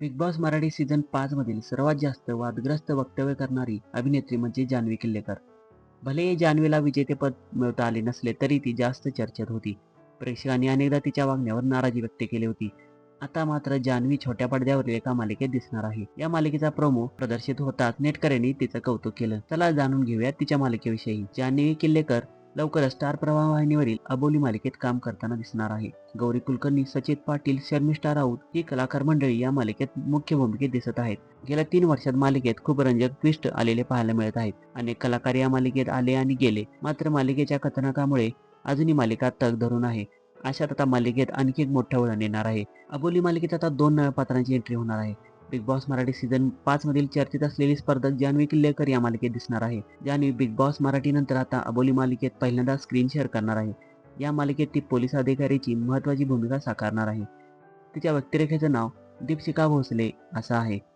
Big boss Marathi season पाच मधील सर्वात जास्त वादग्रस्त वक्तव्य करणारी अभिनेत्री म्हणजे जान्हवी किल्लेकर. भले जान्हवीला विजेतेपद मिळवता आले नसले तरी ती जास्त चर्चेत होती. प्रेक्षकांनी अनेकदा तिच्या वागण्यावर नाराजी व्यक्त केली होती. आता मात्र जान्हवी छोट्या पडद्यावरील एका मालिकेत दिसणार आहे. या मालिकेचा प्रोमो प्रदर्शित होताच नेटकऱ्यांनी तिचं कौतुक केलं. चला जाणून घेऊया तिच्या मालिकेविषयी. जान्हवी किल्लेकर लवकरच स्टार प्रवाह वाहिनीवरील अबोली मालिकेत काम करताना दिसणार आहे. गौरी कुलकर्णी सचित पाटील शर्मिष्ठा राऊत ही कलाकार मंडळी या मालिकेत मुख्य भूमिकेत दिसत आहेत. गेल्या तीन वर्षात मालिकेत खूप रंजक ट्विस्ट आलेले पाहायला मिळत आहेत. अनेक कलाकार या मालिकेत आले आणि गेले. मात्र मालिकेच्या कथानकामुळे अजूनही मालिका तग धरून आहे. अशात आता मालिकेत आणखी एक मोठा वळण येणार आहे. अबोली मालिकेत आता दोन नव्या पात्रांची एंट्री होणार आहे. बिग बॉस मराठी सीझन पाच मधील चर्चेत असलेली स्पर्धक जान्हवी किल्लेकर या मालिकेत दिसणार आहे. जान्हवी बिग बॉस मराठी नंतर आता अबोली मालिकेत पहिल्यांदा स्क्रीन शेअर करणार आहे. या मालिकेत ती पोलीस अधिकारीची महत्वाची भूमिका साकारणार आहे. तिच्या व्यक्तिरेखेचं नाव दीपशिका भोसले असं आहे.